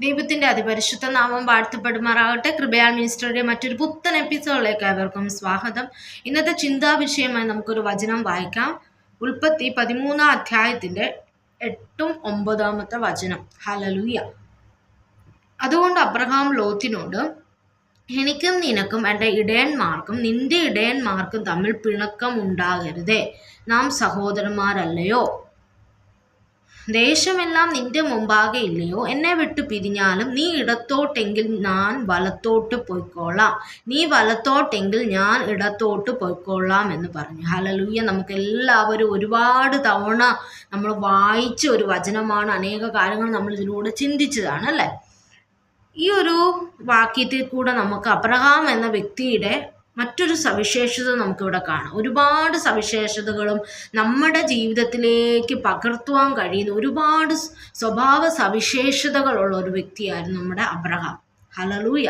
ദൈവത്തിന്റെ അതിപരിശുദ്ധ നാമം വാഴ്ത്തപ്പെടുമാറാകട്ടെ. കൃപയാൽ മിനിസ്റ്ററുടെ മറ്റൊരു പുത്തൻ എപ്പിസോഡിലേക്ക് അവർക്കും സ്വാഗതം. ഇന്നത്തെ ചിന്താ വിഷയമായി നമുക്കൊരു വചനം വായിക്കാം. ഉൽപ്പത്തി പതിമൂന്നാം അധ്യായത്തിന്റെ എട്ടും ഒമ്പതാമത്തെ വചനം. ഹലലൂയ അതുകൊണ്ട് അബ്രഹാം ലോത്തിനോട് എനിക്കും നിനക്കും എന്റെ ഇടയന്മാർക്കും നിന്റെ ഇടയന്മാർക്കും തമ്മിൽ പിണക്കം ഉണ്ടാകരുതേ നാം സഹോദരന്മാരല്ലയോ? ദേശമെല്ലാം നിന്റെ മുമ്പാകെ ഇല്ലയോ? എന്നെ വിട്ടു പിരിഞ്ഞാലും നീ ഇടത്തോട്ടെങ്കിൽ ഞാൻ വലത്തോട്ട് പൊയ്ക്കോളാം. നീ വലത്തോട്ടെങ്കിൽ ഞാൻ ഇടത്തോട്ട് പൊയ്ക്കോളാം എന്ന് പറഞ്ഞു. ഹലലൂയ നമുക്ക് എല്ലാവരും ഒരുപാട് തവണ നമ്മൾ വായിച്ച ഒരു വചനമാണ്. അനേക കാര്യങ്ങൾ നമ്മൾ ഇതിലൂടെ ചിന്തിച്ചതാണ് അല്ലേ? ഈ ഒരു വാക്യത്തിൽ കൂടെ നമുക്ക് അബ്രഹാം എന്ന വ്യക്തിയുടെ മറ്റൊരു സവിശേഷത നമുക്കിവിടെ കാണാം. ഒരുപാട് സവിശേഷതകളും നമ്മുടെ ജീവിതത്തിലേക്ക് പകർത്തുവാൻ കഴിയുന്ന ഒരുപാട് സ്വഭാവ സവിശേഷതകളുള്ള ഒരു വ്യക്തിയായിരുന്നു നമ്മുടെ അബ്രഹാം. ഹലലൂയ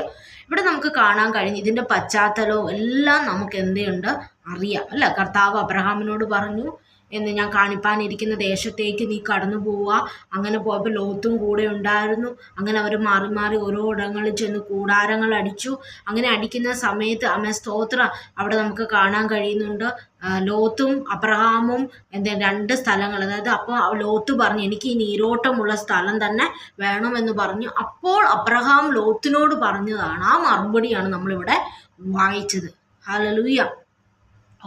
ഇവിടെ നമുക്ക് കാണാൻ കഴിഞ്ഞു ഇതിന്റെ പശ്ചാത്തലവും എല്ലാം നമുക്ക് എന്തുണ്ട്? അറിയാം. അല്ല? കർത്താവ് അബ്രഹാമിനോട് പറഞ്ഞു എന്ന് ഞാൻ കാണിപ്പാനിരിക്കുന്ന ദേശത്തേക്ക് നീ കടന്നു പോവുക. അങ്ങനെ പോയപ്പോൾ ലോത്തും കൂടെ ഉണ്ടായിരുന്നു. അങ്ങനെ അവർ മാറി മാറി ഓരോ ഇടങ്ങളിൽ ചെന്ന് കൂടാരങ്ങൾ അടിച്ചു. അങ്ങനെ അടിക്കുന്ന സമയത്ത് അമ്മ സ്തോത്ര അവിടെ നമുക്ക് കാണാൻ കഴിയുന്നുണ്ട്. ലോത്തും അബ്രഹാമും എന്താ രണ്ട് സ്ഥലങ്ങൾ. അതായത് അപ്പോൾ ലോത്ത് പറഞ്ഞു എനിക്ക് ഈ നീരോട്ടമുള്ള സ്ഥലം തന്നെ വേണമെന്ന് പറഞ്ഞു. അപ്പോൾ അബ്രഹാം ലോത്തിനോട് പറഞ്ഞതാണ് ആ മറുപടിയാണ് നമ്മളിവിടെ വായിച്ചത്. ഹലലുയ്യ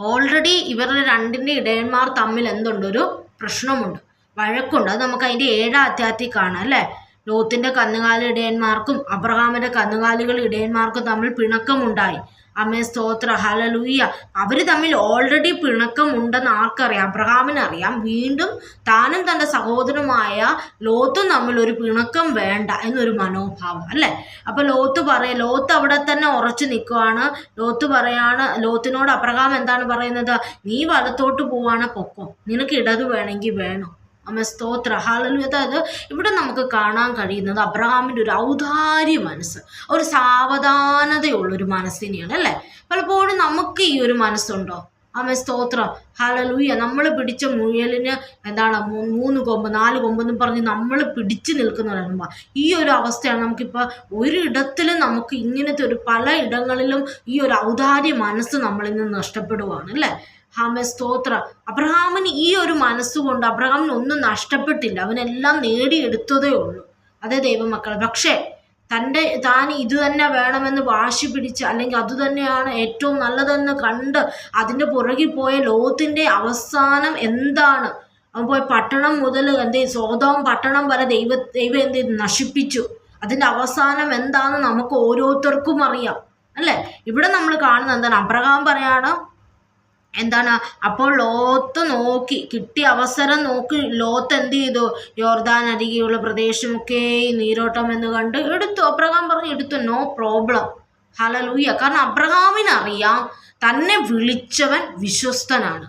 ഓൾറെഡി ഇവരുടെ രണ്ടിന്റെ ഇടയന്മാർ തമ്മിൽ എന്തുണ്ട്? ഒരു പ്രശ്നമുണ്ട്. വഴക്കുണ്ട്. അത് നമുക്ക് അതിന്റെ ഏഴാം അധ്യായത്തിൽ കാണാം അല്ലേ? ലോത്തിന്റെ കന്നുകാലി ഇടയന്മാർക്കും അബ്രഹാമിന്റെ കന്നുകാലികൾ ഇടയന്മാർക്കും തമ്മിൽ പിണക്കമുണ്ടായി. അമ്മേ സ്തോത്ര. ഹലലൂയ അവർ തമ്മിൽ ഓൾറെഡി പിണക്കമുണ്ടെന്ന് ആർക്കറിയാം? അബ്രഹാമിനറിയാം. വീണ്ടും താനും തന്റെ സഹോദരനുമായ ലോത്തും തമ്മിൽ ഒരു പിണക്കം വേണ്ട എന്നൊരു മനോഭാവം അല്ലേ? അപ്പോൾ ലോത്ത് പറയാം ലോത്ത് അവിടെ തന്നെ ഉറച്ചു നിൽക്കുവാണ്. ലോത്ത് പറയാണ് ലോത്തിനോട് അബ്രഹാം എന്താണ് പറയുന്നത്? നീ വലത്തോട്ട് പോവാണ് പൊക്കോ. നിനക്ക് ഇടത് വേണമെങ്കിൽ വേണം. അമ്മ സ്തോത്ര. ഹാളലു അതായത് ഇവിടെ നമുക്ക് കാണാൻ കഴിയുന്നത് അബ്രഹാമിന്റെ ഒരു ഔദാര്യ മനസ്സ് ഒരു സാവധാനതയുള്ളൊരു മനസ്സിനെയാണ് അല്ലേ? പലപ്പോഴും നമുക്ക് ഈ ഒരു മനസ്സുണ്ടോ? അമ്മ സ്തോത്രം. ഹാലലൂയ നമ്മൾ പിടിച്ച മുയലിന് എന്താണ് മൂന്ന് കൊമ്പ് നാല് കൊമ്പെന്നും പറഞ്ഞ് നമ്മൾ പിടിച്ചു നിൽക്കുന്നവരാണ് ഈ ഒരു അവസ്ഥയാണ് നമുക്കിപ്പോൾ ഒരിടത്തിലും നമുക്ക് ഇങ്ങനത്തെ ഒരു പല ഇടങ്ങളിലും ഈ ഒരു ഔദാര്യ മനസ്സ് നമ്മളിൽ നിന്ന് നഷ്ടപ്പെടുവാണ് അല്ലേ? ഹാമ സ്തോത്ര. അബ്രഹാമിന് ഈ ഒരു മനസ്സുകൊണ്ട് അബ്രഹാമിന് ഒന്നും നഷ്ടപ്പെട്ടില്ല. അവനെല്ലാം നേടിയെടുത്തതേ ഉള്ളൂ. അതേ ദൈവമക്കൾ പക്ഷേ തന്റെ താൻ ഇത് തന്നെ വേണമെന്ന് വാശി പിടിച്ച് അല്ലെങ്കിൽ അതുതന്നെയാണ് ഏറ്റവും നല്ലതെന്ന് കണ്ട് അതിന്റെ പുറകിൽ പോയ ലോകത്തിന്റെ അവസാനം എന്താണ്? അവൻ പോയ പട്ടണം മുതൽ എന്ത് സ്വതവും പട്ടണം വരെ ദൈവ ദൈവം എന്ത് നശിപ്പിച്ചു. അതിന്റെ അവസാനം എന്താണെന്ന് നമുക്ക് ഓരോരുത്തർക്കും അറിയാം. അല്ലേ? ഇവിടെ നമ്മൾ കാണുന്നത് എന്താണ്? അബ്രഹാം പറയാണ് എന്താണ്? അപ്പോൾ ലോത്ത് നോക്കി കിട്ടിയ അവസരം നോക്കി ലോത്ത് എന്ത് ചെയ്തു? യോർദാൻ അരികെയുള്ള പ്രദേശമൊക്കെ നീരോട്ടം എന്ന് കണ്ട് എടുത്തു. അബ്രഹാം പറഞ്ഞു എടുത്തു നോ പ്രോബ്ലം ഹലലൂയ കാരണം അബ്രഹാമിനറിയാം തന്നെ വിളിച്ചവൻ വിശ്വസ്തനാണ്.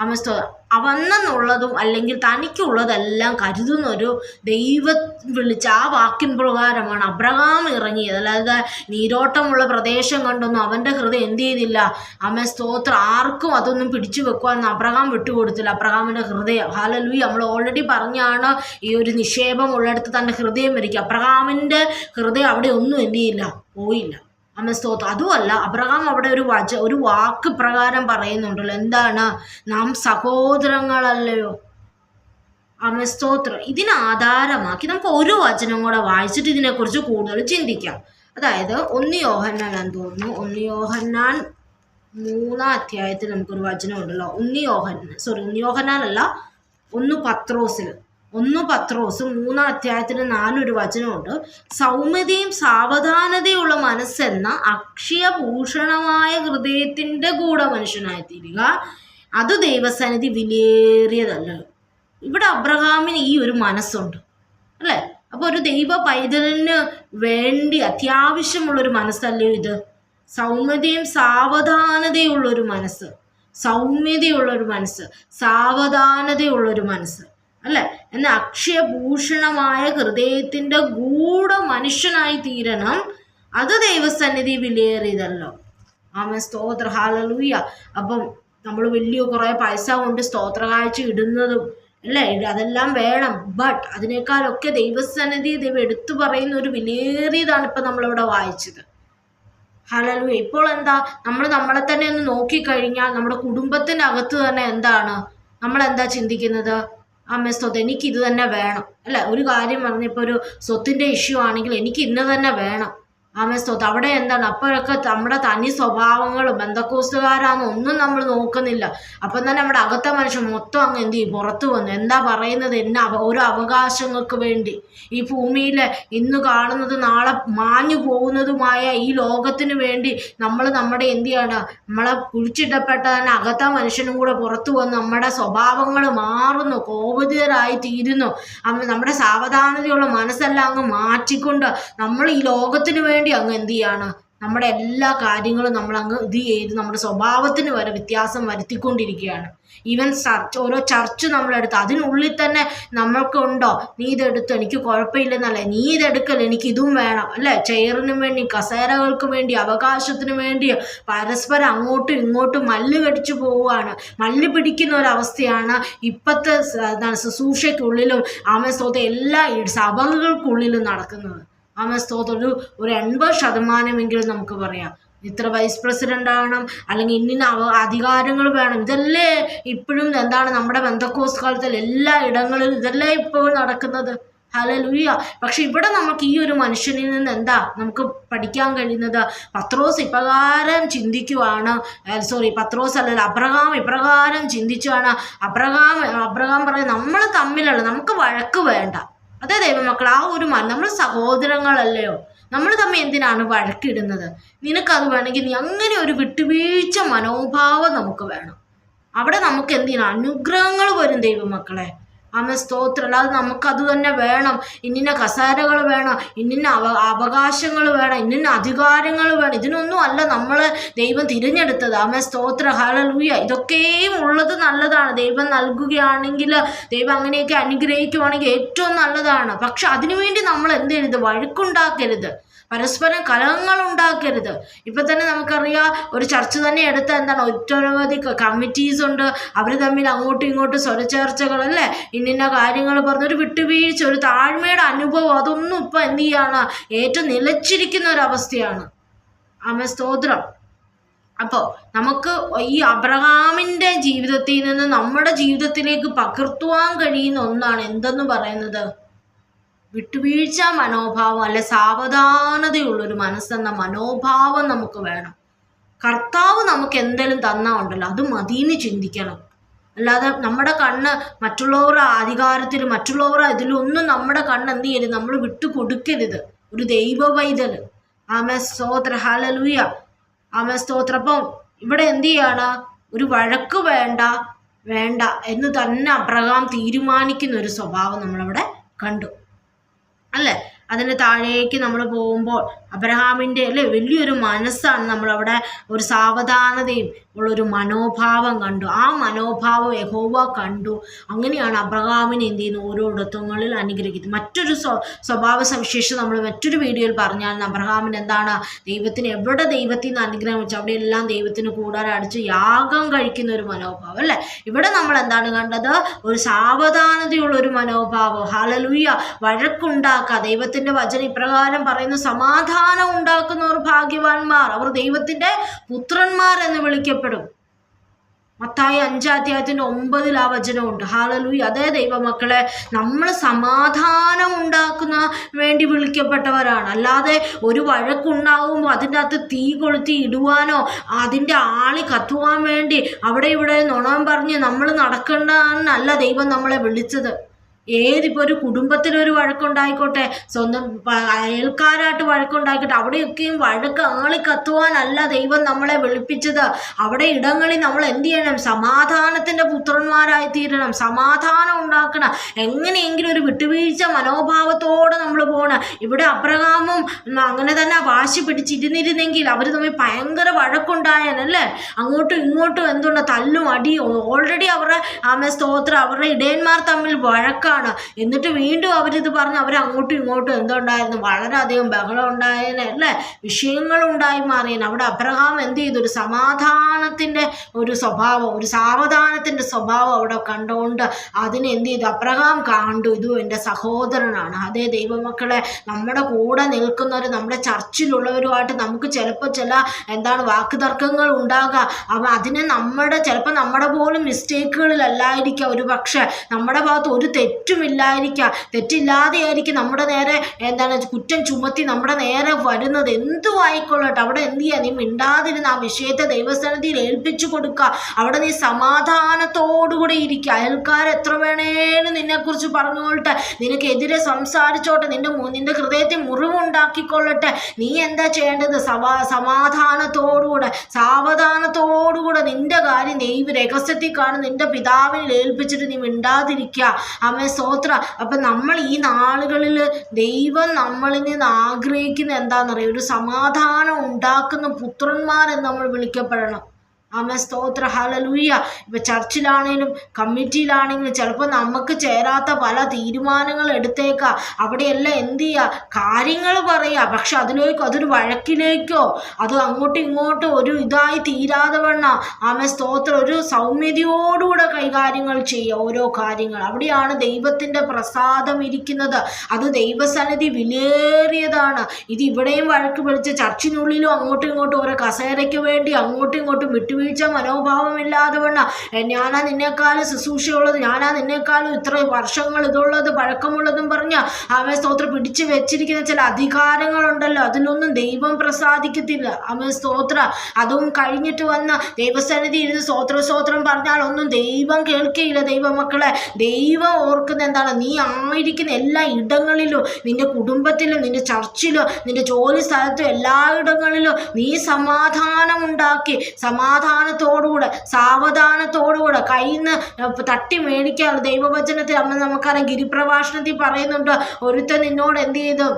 അമസ്തോ അവന്നെന്നുള്ളതും അല്ലെങ്കിൽ തനിക്കുള്ളതെല്ലാം കരുതുന്ന ഒരു ദൈവം വിളിച്ച ആ വാക്കിൻ പ്രകാരമാണ് അബ്രഹാം ഇറങ്ങിയത്. അല്ലാതെ നീരോട്ടമുള്ള പ്രദേശം കണ്ടൊന്നും അവന്റെ ഹൃദയം എന്ത് ചെയ്തില്ല. അമ്മ സ്തോത്രം. ആർക്കും അതൊന്നും പിടിച്ചു വെക്കുവാൻ അബ്രഹാം വിട്ടുകൊടുത്തില്ല. അബ്രഹാമിന്റെ ഹൃദയം. ഹാലലൂയി നമ്മൾ ഓൾറെഡി പറഞ്ഞാണ് ഈ ഒരു നിക്ഷേപം ഉള്ളിടത്ത് തന്റെ ഹൃദയം വരിക അബ്രഹാമിന്റെ ഹൃദയം അവിടെ ഒന്നും എന്ത് ചെയ്യില്ല? പോയില്ല. അമ്മ സ്തോത്രം. അതുമല്ല അബ്രഹാം അവിടെ ഒരു വച ഒരു വാക്ക് പ്രകാരം പറയുന്നുണ്ടല്ലോ. എന്താണ്? നാം സഹോദരങ്ങളല്ലയോ? അമ്മ സ്തോത്രം. ഇതിനെ ആധാരമാക്കി നമുക്ക് ഒരു വചനം കൂടെ വായിച്ചിട്ട് ഇതിനെക്കുറിച്ച് കൂടുതൽ ചിന്തിക്കാം. അതായത് ഒന്ന് യോഹന്നാൻ എന്ന് തോന്നുന്നു. ഒന്ന് യോഹന്നാൻ മൂന്നാം അധ്യായത്തിൽ നമുക്കൊരു വചനം ഉണ്ടല്ലോ ഒന്ന് യോഹന്നാൻ സോറി ഒന്ന് യോഹന്നാനല്ല ഒന്ന് പത്രോസിൽ. ഒന്ന് പത്രോസ് മൂന്നാം അധ്യായത്തിൽ നാലൊരു വചനമുണ്ട്. സൗമ്യതയും സാവധാനതയുള്ള മനസ്സെന്ന അക്ഷയഭൂഷണമായ ഹൃദയത്തിന്റെ കൂടെ മനുഷ്യനായി തീരുക അത് ദൈവസന്നിധി വിലേറിയതല്ല ഇവിടെ അബ്രഹാമിന് ഈ ഒരു മനസ്സുണ്ട് അല്ലേ? അപ്പോൾ ഒരു ദൈവ പൈതലിന് വേണ്ടി അത്യാവശ്യമുള്ളൊരു മനസ്സല്ലേ ഇത്? സൗമ്യതയും സാവധാനതയുള്ളൊരു മനസ്സ്. സൗമ്യതയുള്ളൊരു മനസ്സ്. സാവധാനതയുള്ളൊരു മനസ്സ്. അല്ലേ? എന്ന അക്ഷയഭൂഷണമായ ഹൃദയത്തിന്റെ ഗൂഢ മനുഷ്യനായി തീരണം. അത് ദൈവസന്നിധി വിലയേറിയതല്ലോ. ആമ സ്തോത്ര. ഹാലലൂയ അപ്പം നമ്മൾ വലിയ കുറേ പൈസ കൊണ്ട് സ്തോത്ര കാഴ്ച ഇടുന്നതും അല്ലേ? അതെല്ലാം വേണം. ബട്ട് അതിനേക്കാളൊക്കെ ദൈവസന്നിധി ദൈവം എടുത്തു പറയുന്ന ഒരു വിലയേറിയതാണ് ഇപ്പം നമ്മളിവിടെ വായിച്ചത്. ഹലലു ഇപ്പോൾ എന്താ? നമ്മൾ നമ്മളെ തന്നെ ഒന്ന് നോക്കിക്കഴിഞ്ഞാൽ നമ്മുടെ കുടുംബത്തിന്റെ അകത്ത് തന്നെ എന്താണ്? നമ്മൾ എന്താ ചിന്തിക്കുന്നത്? അമ്മ സ്വത്ത് എനിക്കിത് തന്നെ വേണം. അല്ല ഒരു കാര്യം പറഞ്ഞപ്പോൾ ഒരു സ്വത്തിന്റെ ഇഷ്യൂ ആണെങ്കിൽ എനിക്ക് ഇന്ന് തന്നെ വേണം. ആമേ സ്തോത്രം. അവിടെ എന്താണ്? അപ്പോഴൊക്കെ നമ്മുടെ തനി സ്വഭാവങ്ങളും ബന്ധക്കൂസുകാരാന്ന് ഒന്നും നമ്മൾ നോക്കുന്നില്ല. അപ്പം തന്നെ നമ്മുടെ അകത്തെ മനുഷ്യൻ മൊത്തം അങ്ങ് എന്ത് ചെയ്യും? പുറത്തു വന്നു. എന്താ പറയുന്നത്? എന്നെ ഓരോ അവകാശങ്ങൾക്ക് വേണ്ടി. ഈ ഭൂമിയിൽ ഇന്ന് കാണുന്നത് നാളെ മാഞ്ഞു പോകുന്നതുമായ ഈ ലോകത്തിന് വേണ്ടി നമ്മൾ നമ്മുടെ എന്ത് ചെയ്യണം? നമ്മളെ കുഴിച്ചിടപ്പെട്ട തന്നെ അകത്തെ മനുഷ്യനും കൂടെ പുറത്തു വന്ന് നമ്മുടെ സ്വഭാവങ്ങൾ മാറുന്നു കോപിതരായി തീരുന്നു. നമ്മുടെ സാവധാനതയുള്ള മനസ്സെല്ലാം അങ്ങ് മാറ്റിക്കൊണ്ട് നമ്മൾ ഈ ലോകത്തിന് വേണ്ടി അങ്ങ് എന്ത് ചെയ്യാണ്? നമ്മുടെ എല്ലാ കാര്യങ്ങളും നമ്മൾ അങ്ങ് ഇത് ചെയ്ത് നമ്മുടെ സ്വഭാവത്തിന് വരെ വ്യത്യാസം വരുത്തിക്കൊണ്ടിരിക്കുകയാണ്. ഈവൻ ചർച്ച് ഓരോ ചർച്ച് നമ്മളെടുത്ത് അതിനുള്ളിൽ തന്നെ നമ്മൾക്കുണ്ടോ നീ ഇതെടുത്തു എനിക്ക് കുഴപ്പമില്ലെന്നല്ലേ. നീ ഇതെടുക്കൽ എനിക്ക് ഇതും വേണം. അല്ലേ? ചെയറിനും വേണ്ടി കസേരകൾക്ക് വേണ്ടി അവകാശത്തിന് വേണ്ടി പരസ്പരം അങ്ങോട്ടും ഇങ്ങോട്ടും മല്ല് കടിച്ചു പോവുകയാണ്. മല്ല് പിടിക്കുന്ന ഒരവസ്ഥയാണ് ഇപ്പോഴത്തെ എന്താണ് ശുശ്രൂഷയ്ക്കുള്ളിലും ആമസോത്തെ എല്ലാ സഭകൾക്കുള്ളിലും നടക്കുന്നത്. ആമസ്തോത്ത് ഒരു ഒരു എൺപത് ശതമാനമെങ്കിലും നമുക്ക് പറയാം. ഇത്ര വൈസ് പ്രസിഡന്റ് ആവണം അല്ലെങ്കിൽ ഇന്നിന് അധികാരങ്ങൾ വേണം. ഇതല്ലേ ഇപ്പോഴും എന്താണ് നമ്മുടെ ബന്ധക്കോസ് കാലത്തിൽ എല്ലാ ഇടങ്ങളിലും ഇതല്ലേ ഇപ്പോൾ നടക്കുന്നത്? ഹലലുയ്യ പക്ഷെ ഇവിടെ നമുക്ക് ഈ ഒരു മനുഷ്യനിൽ നിന്ന് എന്താ നമുക്ക് പഠിക്കാൻ കഴിയുന്നത്? പത്രോസ് ഇപ്രകാരം ചിന്തിക്കുവാണ്. സോറി പത്രോസ് അല്ല അബ്രഹാം ഇപ്രകാരം ചിന്തിച്ചാണ്. അബ്രഹാം അബ്രഹാം പറയുന്നത് നമ്മൾ തമ്മിലുള്ള നമുക്ക് വഴക്ക് വേണ്ട. അതെ ദൈവമക്കൾ ആ ഒരു നമ്മൾ സഹോദരങ്ങളല്ലയോ? നമ്മൾ തമ്മിൽ എന്തിനാണ് വഴക്കിടുന്നത്? നിനക്കത് വേണമെങ്കിൽ നീ അങ്ങനെ ഒരു വിട്ടുവീഴ്ച മനോഭാവം നമുക്ക് വേണം. അവിടെ നമുക്ക് എന്തിനാണ് അനുഗ്രഹങ്ങൾ വരും ദൈവമക്കളെ ആമ സ്തോത്രം. അല്ലാതെ നമുക്കത് തന്നെ വേണം. ഇന്നിന്ന കസാരകൾ വേണം. ഇന്നിന്ന അവ അവകാശങ്ങൾ വേണം. ഇന്നിന്ന അധികാരങ്ങൾ വേണം. ഇതിനൊന്നും അല്ല നമ്മൾ ദൈവം തിരഞ്ഞെടുത്തത്. ആമ സ്തോത്ര. ഹലലൂയ ഇതൊക്കെയും ഉള്ളത് നല്ലതാണ്. ദൈവം നൽകുകയാണെങ്കിൽ ദൈവം അങ്ങനെയൊക്കെ അനുഗ്രഹിക്കുവാണെങ്കിൽ ഏറ്റവും നല്ലതാണ്. പക്ഷെ അതിനുവേണ്ടി നമ്മൾ എന്ത് ചെയ്യരുത്? വഴക്കുണ്ടാക്കരുത്. പരസ്പരം കലഹങ്ങൾ ഉണ്ടാക്കരുത് ഇപ്പം തന്നെ നമുക്കറിയാം ഒരു ചർച്ച തന്നെ എടുത്ത എന്താണ് ഒറ്റനവധി കമ്മിറ്റീസ് ഉണ്ട്. അവർ തമ്മിൽ അങ്ങോട്ടും ഇങ്ങോട്ടും സ്വരച്ചേർച്ചകൾ അല്ലേ? ഇന്നിന്ന കാര്യങ്ങൾ പറഞ്ഞ് ഒരു വിട്ടുവീഴ്ച ഒരു താഴ്മയുടെ അനുഭവം അതൊന്നും ഇപ്പം എന്ത് ചെയ്യാണ്? ഏറ്റവും നിലച്ചിരിക്കുന്ന ഒരവസ്ഥയാണ് ആമ സ്തോത്രം. അപ്പോൾ നമുക്ക് ഈ അബ്രഹാമിന്റെ ജീവിതത്തിൽ നിന്ന് നമ്മുടെ ജീവിതത്തിലേക്ക് പകർത്തുവാൻ കഴിയുന്ന ഒന്നാണ് എന്തെന്ന് പറയുന്നത്? വിട്ടുവീഴ്ച മനോഭാവം അല്ലെ സാവധാനതയുള്ളൊരു മനസ്സെന്ന മനോഭാവം നമുക്ക് വേണം. കർത്താവ് നമുക്ക് എന്തെങ്കിലും തന്നാ ഉണ്ടല്ലോ അത് മതിയെന്ന് ചിന്തിക്കണം. അല്ലാതെ നമ്മുടെ കണ്ണ് മറ്റുള്ളവരുടെ അധികാരത്തിൽ മറ്റുള്ളവരുടെ ഇതിലൊന്നും നമ്മുടെ കണ്ണ് എന്ത് ചെയ്യരുത് നമ്മൾ വിട്ടു കൊടുക്കരുത്. ഒരു ദൈവ പൈതൽ ആമ സ്തോത്ര. ഹാലലൂയ ആമ സ്തോത്ര. അപ്പം ഇവിടെ എന്ത് ചെയ്യാണ്? ഒരു വഴക്ക് വേണ്ട വേണ്ട എന്ന് തന്നെ അബ്രഹാം തീരുമാനിക്കുന്ന ഒരു സ്വഭാവം നമ്മളവിടെ കണ്ടു. അല്ലേ? അതിന് താഴേക്ക് നമ്മൾ പോകുമ്പോൾ അബ്രഹാമിന്റെ അല്ലേ വലിയൊരു മനസ്സാണ് നമ്മളവിടെ ഒരു സാവധാനതയും ഉള്ളൊരു മനോഭാവം കണ്ടു. ആ മനോഭാവം യഹോവ കണ്ടു. അങ്ങനെയാണ് അബ്രഹാമിനെ എന്ത് ചെയ്യുന്നത്? ഓരോയിടത്തങ്ങളിൽ അനുഗ്രഹിക്കുന്നത്. മറ്റൊരു സ്വ സ്വഭാവ സവിശേഷം നമ്മൾ മറ്റൊരു വീഡിയോയിൽ പറഞ്ഞാൽ അബ്രഹാമിന് എന്താണ്? ദൈവത്തിന് എവിടെ ദൈവത്തിൽ നിന്ന് അനുഗ്രഹം വെച്ചു അവിടെയെല്ലാം ദൈവത്തിന് കൂടാതെ അടിച്ച് യാഗം കഴിക്കുന്ന ഒരു മനോഭാവം അല്ലേ? ഇവിടെ നമ്മൾ എന്താണ് കണ്ടത്? ഒരു സാവധാനതയുള്ള ഒരു മനോഭാവം. ഹാലലൂയ വഴക്കുണ്ടാക്കുക. ദൈവത്തിന്റെ വചന ഇപ്രകാരം പറയുന്ന. സമാധാനം ഉണ്ടാക്കുന്നവർ ഭാഗ്യവാന്മാർ. അവർ ദൈവത്തിന്റെ പുത്രന്മാർ എന്ന് വിളിക്കപ്പെടും. മത്തായ അഞ്ചാധ്യായത്തിന്റെ ഒമ്പതിൽ ആ വചനമുണ്ട്. ഹാലലൂയി അതേ ദൈവമക്കളെ നമ്മൾ സമാധാനം ഉണ്ടാക്കുന്ന വേണ്ടി വിളിക്കപ്പെട്ടവരാണ്. അല്ലാതെ ഒരു വഴക്കുണ്ടാകുമ്പോൾ അതിന്റെ അകത്ത് തീ കൊളുത്തി ഇടുവാനോ അതിന്റെ ആളി കത്തുവാൻ വേണ്ടി അവിടെ ഇവിടെ നുണം പറഞ്ഞ് നമ്മൾ നടക്കേണ്ടതാണെന്നല്ല ദൈവം നമ്മളെ വിളിച്ചത്. ഏതിപ്പോൾ ഒരു കുടുംബത്തിലൊരു വഴക്കുണ്ടായിക്കോട്ടെ സ്വന്തം അയൽക്കാരായിട്ട് വഴക്കുണ്ടായിക്കോട്ടെ അവിടെയൊക്കെയും വഴക്ക് ആളി കത്തുവാനല്ല ദൈവം നമ്മളെ വിളിപ്പിച്ചത്. അവിടെ ഇടങ്ങളിൽ നമ്മൾ എന്ത് ചെയ്യണം? സമാധാനത്തിന്റെ പുത്രന്മാരായി തീരണം സമാധാനം ഉണ്ടാക്കണം. എങ്ങനെയെങ്കിലും ഒരു വിട്ടുവീഴ്ച മനോഭാവത്തോടെ നമ്മൾ പോകണം ഇവിടെ അബ്രഹാമും അങ്ങനെ തന്നെ വാശി പിടിച്ചിരുന്നിരുന്നെങ്കിൽ അവർ തമ്മിൽ ഭയങ്കര വഴക്കുണ്ടായാലല്ലേ അങ്ങോട്ടും ഇങ്ങോട്ടും എന്തുണ്ട് തല്ലും അടിയും. ഓൾറെഡി അവരുടെ ആമ സ്തോത്രം അവരുടെ ഇടയന്മാർ തമ്മിൽ വഴക്കാണ്. പോവുകയാണ് എന്നിട്ട് വീണ്ടും അവരിത് പറഞ്ഞ് അവർ അങ്ങോട്ടും ഇങ്ങോട്ടും എന്തുണ്ടായിരുന്നു? വളരെയധികം ബഹളം ഉണ്ടായേനെ അല്ലേ? വിഷയങ്ങളുണ്ടായി മാറിയേനെ. അവിടെ അബ്രഹാം എന്ത് ചെയ്തു? ഒരു സമാധാനത്തിന്റെ ഒരു സ്വഭാവം ഒരു സാവധാനത്തിന്റെ സ്വഭാവം അവിടെ കണ്ടുകൊണ്ട് അതിനെ എന്ത് ചെയ്തു? അബ്രഹാം കണ്ടു ഇതു എന്റെ സഹോദരനാണ്. അതേ ദൈവമക്കളെ നമ്മുടെ കൂടെ നിൽക്കുന്നവർ നമ്മുടെ ചർച്ചിലുള്ളവരുമായിട്ട് നമുക്ക് ചിലപ്പോൾ ചില എന്താണ് വാക്കുതർക്കങ്ങൾ ഉണ്ടാകുക അപ്പം അതിനെ നമ്മുടെ ചിലപ്പോൾ നമ്മുടെ പോലും മിസ്റ്റേക്കുകളിലല്ലായിരിക്കാം. ഒരു പക്ഷേ നമ്മുടെ ഭാഗത്ത് ഒരു തെറ്റുമില്ലായിരിക്കാം. തെറ്റില്ലാതെയായിരിക്കും നമ്മുടെ നേരെ എന്താണ് കുറ്റം ചുമത്തി നമ്മുടെ നേരെ വരുന്നത്. എന്തു ആയിക്കൊള്ളട്ടെ അവിടെ എന്ത് ചെയ്യുക നീ മിണ്ടാതിരുന്ന ആ വിഷയത്തെ ദൈവസ്ഥാനത്തിൽ ഏൽപ്പിച്ചു കൊടുക്കുക. അവിടെ നീ സമാധാനത്തോടുകൂടി ഇരിക്കുക. അയൽക്കാർ എത്ര വേണേലും നിന്നെക്കുറിച്ച് പറഞ്ഞുകൊള്ളട്ടെ നിനക്കെതിരെ സംസാരിച്ചോട്ടെ. നിന്റെ നിന്റെ ഹൃദയത്തെ മുറിവുണ്ടാക്കിക്കൊള്ളട്ടെ. നീ എന്താ ചെയ്യേണ്ടത്? സമാ സമാധാനത്തോടുകൂടെ സാവധാനത്തോടുകൂടെ നിന്റെ കാര്യം ദൈവ രഹസ്യത്തിൽ കാണും നിന്റെ പിതാവിനെ ഏൽപ്പിച്ചിട്ട് നീ മിണ്ടാതിരിക്കുക. അമ്മ സ്തോത്ര. അപ്പം നമ്മൾ ഈ നാളുകളിൽ ദൈവം നമ്മളിൽ നിന്ന് ആഗ്രഹിക്കുന്ന എന്താണെന്നറിയാം? ഒരു സമാധാനം ഉണ്ടാക്കുന്ന പുത്രന്മാരെന്ന് നമ്മൾ വിളിക്കപ്പെടണം. ആമ സ്തോത്ര ഹലലൂയ ഇപ്പൊ ചർച്ചിലാണെങ്കിലും കമ്മിറ്റിയിലാണെങ്കിലും ചിലപ്പോൾ നമുക്ക് ചേരാത്ത പല തീരുമാനങ്ങൾ എടുത്തേക്കാം. അവിടെയെല്ലാം എന്ത് ചെയ്യുക കാര്യങ്ങൾ പറയുക പക്ഷെ അതിലേക്കോ അതൊരു വഴക്കിലേക്കോ അത് അങ്ങോട്ടും ഇങ്ങോട്ടും ഒരു ഇതായി തീരാതെ വണ്ണ ആമ സ്തോത്രം ഒരു സൗമ്യതയോടുകൂടെ കൈകാര്യങ്ങൾ ചെയ്യുക ഓരോ കാര്യങ്ങൾ. അവിടെയാണ് ദൈവത്തിന്റെ പ്രസാദം ഇരിക്കുന്നത്. അത് ദൈവസന്നിധി വിലേറിയതാണ് ഇത് ഇവിടെയും വഴക്ക് പിടിച്ച് ചർച്ചിനുള്ളിലും അങ്ങോട്ടും ഇങ്ങോട്ടും ഓരോ കസേരയ്ക്ക് വേണ്ടി അങ്ങോട്ടും ഇങ്ങോട്ടും വിട്ടുവീഴ്ച മനോഭാവമില്ലാതെ വണ്ണ ഞാനാ നിന്നെക്കാളും ശുശ്രൂഷയുള്ളത് ഞാനാ നിന്നെക്കാളും ഇത്ര വർഷങ്ങൾ ഇതുള്ളത് പഴക്കമുള്ളതും പറഞ്ഞ് അവൻ സ്തോത്രം പിടിച്ചു വെച്ചിരിക്കുന്ന ചില അധികാരങ്ങളുണ്ടല്ലോ. അതിനൊന്നും ദൈവം പ്രസാദിക്കത്തില്ല. അവൻ സ്തോത്ര അതും കഴിഞ്ഞിട്ട് വന്ന ദൈവസന്നിധി ഇരുന്ന് സ്തോത്ര സ്തോത്രം പറഞ്ഞാൽ ഒന്നും ദൈവം കേൾക്കുകയില്ല ദൈവമക്കളെ. ദൈവം ഓർക്കുന്ന എന്താണ്? നീ ആയിരിക്കുന്ന എല്ലാ ഇടങ്ങളിലും നിന്റെ കുടുംബത്തിലും നിന്റെ ചർച്ചിലും നിന്റെ ജോലി സ്ഥലത്തും എല്ലായിടങ്ങളിലും നീ സമാധാനം ഉണ്ടാക്കി സമാധാനത്തോടുകൂടെ സാവധാനത്തോടുകൂടെ കയ്യിൽ നിന്ന് തട്ടി മേടിക്കാറ് ദൈവവചനത്തിൽ അമ്മ നമുക്കറിയാം ഗിരിപ്രഭാഷണത്തിൽ പറയുന്നുണ്ട് ഒരുത്തൻ നിന്നോട് എന്ത് ചെയ്തു?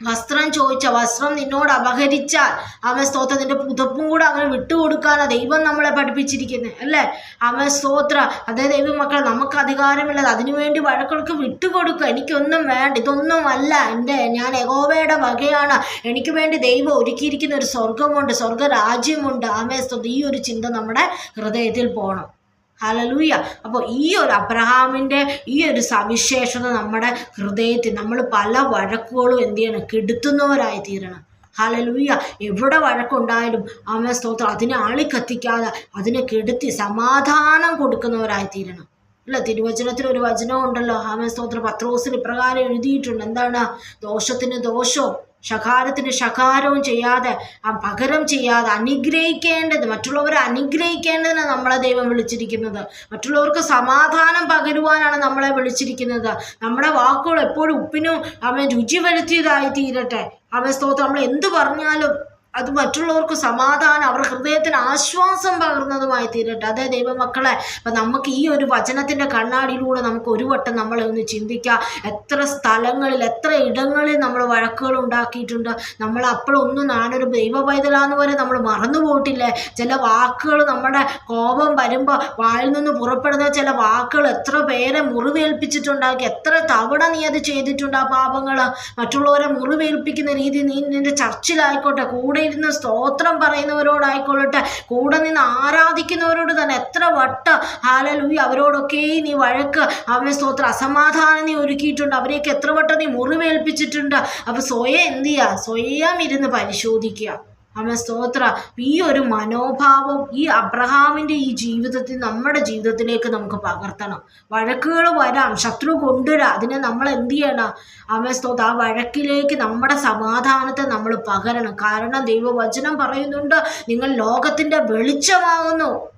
വസ്ത്രം ചോദിച്ച വസ്ത്രം നിന്നോട് അപഹരിച്ചാൽ അവൻ സ്തോത്രത്തിന്റെ നിന്റെ പുതപ്പും കൂടെ അവന് വിട്ടുകൊടുക്കാനാണ് ദൈവം നമ്മളെ പഠിപ്പിച്ചിരിക്കുന്നത് അല്ലേ? അവൻ സ്തോത്ര അതേ ദൈവം മക്കൾ നമുക്ക് അധികാരമില്ലത് അതിനുവേണ്ടി വഴക്കൾക്ക് വിട്ടുകൊടുക്കുക. എനിക്കൊന്നും വേണ്ട ഇതൊന്നും അല്ല എന്റെ ഞാൻ എഗോവയുടെ വകയാണ്. എനിക്ക് വേണ്ടി ദൈവം ഒരുക്കിയിരിക്കുന്ന ഒരു സ്വർഗമുണ്ട് സ്വർഗരാജ്യമുണ്ട് ആമേ സ്തോത്ര. ഈ ഒരു ചിന്ത നമ്മുടെ ഹൃദയത്തിൽ പോകണം ഹലലൂയ അപ്പോൾ ഈ ഒരു അബ്രഹാമിന്റെ ഈ ഒരു സവിശേഷത നമ്മുടെ ഹൃദയത്തിൽ നമ്മൾ പല വഴക്കുകളും എന്ത് ചെയ്യണം? കെടുത്തുന്നവരായി തീരണം ഹലലൂയ എവിടെ വഴക്കുണ്ടായാലും അമ്മ സ്തോത്രം. അതിനെ ആളിക്കത്തിക്കാതെ അതിനെ കെടുത്തി സമാധാനം കൊടുക്കുന്നവരായി തീരണം അല്ല? തിരുവചനത്തിൽ ഒരു വചനം ഉണ്ടല്ലോ ആമ സ്തോത്രം. പത്രോസിൽ ഇപ്രകാരം എഴുതിയിട്ടുണ്ട്. എന്താണ്? ദോഷത്തിന് ദോഷവും. ശകാരത്തിന് ശകാരവും ചെയ്യാതെ ആ പകരം ചെയ്യാതെ അനുഗ്രഹിക്കേണ്ടത് മറ്റുള്ളവരെ അനുഗ്രഹിക്കേണ്ടതിന് നമ്മളെ ദൈവം വിളിച്ചിരിക്കുന്നത്. മറ്റുള്ളവർക്ക് സമാധാനം പകരുവാനാണ് നമ്മളെ വിളിച്ചിരിക്കുന്നത്. നമ്മുടെ വാക്കുകൾ എപ്പോഴും ഉപ്പിനും അവൻ രുചി വരുത്തിയതായി തീരട്ടെ. അവൻ സ്തോത്രം നമ്മൾ എന്ത് പറഞ്ഞാലും അത് മറ്റുള്ളവർക്ക് സമാധാനം അവരുടെ ഹൃദയത്തിന് ആശ്വാസം പകർന്നതുമായി തീരട്ടെ. അതേ ദൈവമക്കളെ അപ്പം നമുക്ക് ഈ ഒരു വചനത്തിന്റെ കണ്ണാടിയിലൂടെ നമുക്ക് ഒരു വട്ടം നമ്മളെ ഒന്ന് ചിന്തിക്കാം. എത്ര സ്ഥലങ്ങളിൽ എത്ര ഇടങ്ങളിൽ നമ്മൾ വഴക്കുകൾ ഉണ്ടാക്കിയിട്ടുണ്ട്. നമ്മൾ അപ്പോഴൊന്നും ഞാനൊരു ദൈവ പൈതലാന്ന് വരെ നമ്മൾ മറന്നു പോയിട്ടില്ലേ? ചില വാക്കുകൾ നമ്മുടെ കോപം വരുമ്പോൾ വായിൽ നിന്ന് പുറപ്പെടുന്ന ചില വാക്കുകൾ എത്ര പേരെ മുറിവേൽപ്പിച്ചിട്ടുണ്ടാക്കി എത്ര തവണ നീ അത് ചെയ്തിട്ടുണ്ട് ആ പാപങ്ങൾ മറ്റുള്ളവരെ മുറിവേൽപ്പിക്കുന്ന രീതി നീ നിന്റെ ചർച്ചിലായിക്കോട്ടെ കൂടെ ഇരുന്ന് സ്തോത്രം പറയുന്നവരോടായിക്കൊള്ളട്ടെ. കൂടെ നിന്ന് ആരാധിക്കുന്നവരോട് തന്നെ എത്ര വട്ട ഹാലലൂയി അവരോടൊക്കെ നീ വഴക്ക് അവരെ സ്തോത്രം അസമാധാനം നീ ഒരുക്കിയിട്ടുണ്ട്. അവരെയൊക്കെ എത്ര വട്ടം നീ മുറിവേൽപ്പിച്ചിട്ടുണ്ട്. അപ്പോൾ സ്വയം എന്ത് ചെയ്യുക? സ്വയം ഇരുന്ന് പരിശോധിക്കുക. അമ്മ സ്തോത്ര. ഈ ഒരു മനോഭാവം ഈ അബ്രഹാമിന്റെ ഈ ജീവിതത്തിൽ നമ്മുടെ ജീവിതത്തിലേക്ക് നമുക്ക് പകർത്തണം. വഴക്കുകൾ വരാം. ശത്രു കൊണ്ടുവരാം. അതിനെ നമ്മൾ എന്ത് ചെയ്യണം? അമ്മ സ്തോത്ര ആ വഴക്കിലേക്ക് നമ്മുടെ സമാധാനത്തെ നമ്മൾ പകരണം. കാരണം ദൈവവചനം പറയുന്നുണ്ട് നിങ്ങൾ ലോകത്തിന്റെ വെളിച്ചമാകുന്നു.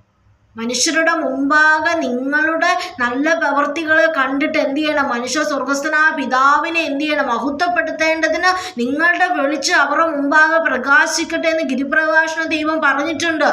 മനുഷ്യരുടെ മുമ്പാകെ നിങ്ങളുടെ നല്ല പ്രവർത്തികളെ കണ്ടിട്ട് എന്ത് ചെയ്യണം? മനുഷ്യ സ്വർഗസ്ഥനായ പിതാവിനെ എന്ത് ചെയ്യണം? മഹത്വപ്പെടുത്തേണ്ടതിന് നിങ്ങളുടെ വെളിച്ചം അവരുടെ മുമ്പാകെ പ്രകാശിക്കട്ടെ എന്ന് ഗിരിപ്രകാശന ദൈവം പറഞ്ഞിട്ടുണ്ട്.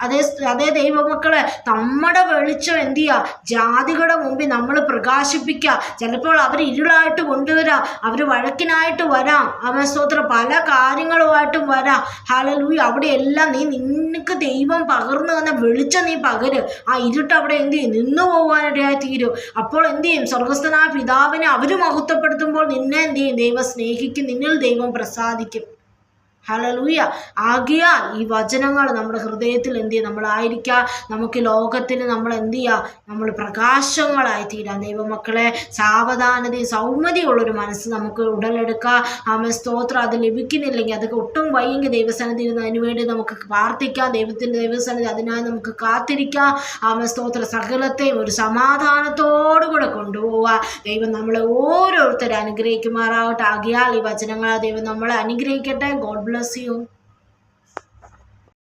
അതേ അതേ ദൈവമക്കളെ നമ്മുടെ വെളിച്ചം എന്തു ചെയ്യുക ജാതികളുടെ മുമ്പിൽ നമ്മൾ പ്രകാശിപ്പിക്കുക. ചിലപ്പോൾ അവർ ഇരുളായിട്ട് കൊണ്ടുവരാം. അവർ വഴക്കിനായിട്ട് വരാം. അവൻ സ്തോത്രം. പല കാര്യങ്ങളുമായിട്ടും വരാം. ഹലലൂയ അവിടെ എല്ലാം നീ നിനക്ക് ദൈവം പകർന്നു തന്ന വെളിച്ചം നീ പകര്. ആ ഇരുട്ട് അവിടെ എന്ത് ചെയ്യും? നിന്നു പോകാനിടയായി തീരും. അപ്പോൾ എന്ത് ചെയ്യും? സ്വർഗസ്ഥനായ പിതാവിനെ അവർ മഹത്വപ്പെടുത്തുമ്പോൾ നിന്നെ എന്ത് ചെയ്യും? ദൈവം സ്നേഹിക്കും. നിന്നിൽ ദൈവം പ്രസാദിക്കും. ഹലലൂയ ആകിയാൽ ഈ വചനങ്ങൾ നമ്മുടെ ഹൃദയത്തിൽ എന്ത് ചെയ്യുക നമ്മളായിരിക്കുക നമുക്ക് ലോകത്തിന് നമ്മൾ എന്ത് ചെയ്യുക നമ്മൾ പ്രകാശങ്ങളായി തീരാം. ദൈവമക്കളെ സാവധാനതയും സൗമ്യതയുള്ളൊരു മനസ്സ് നമുക്ക് ഉടലെടുക്കുക ആമ സ്തോത്രം. അത് ലഭിക്കുന്നില്ലെങ്കിൽ അതൊക്കെ ഒട്ടും വയ്യെങ്കിൽ ദൈവസന്നിധി ഇരുന്ന് അതിനുവേണ്ടി നമുക്ക് പ്രാർത്ഥിക്കാം. ദൈവത്തിന്റെ ദൈവസന്നിധി അതിനായി നമുക്ക് കാത്തിരിക്കാം. ആമ സ്തോത്ര. സകലത്തെയും ഒരു സമാധാനത്തോടുകൂടെ കൊണ്ടുപോവുക ദൈവം നമ്മളെ ഓരോരുത്തരെ അനുഗ്രഹിക്കുമാറാവട്ടെ. ആകിയാൽ ഈ വചനങ്ങൾ ദൈവം നമ്മളെ അനുഗ്രഹിക്കട്ടെ. God bless Brasil.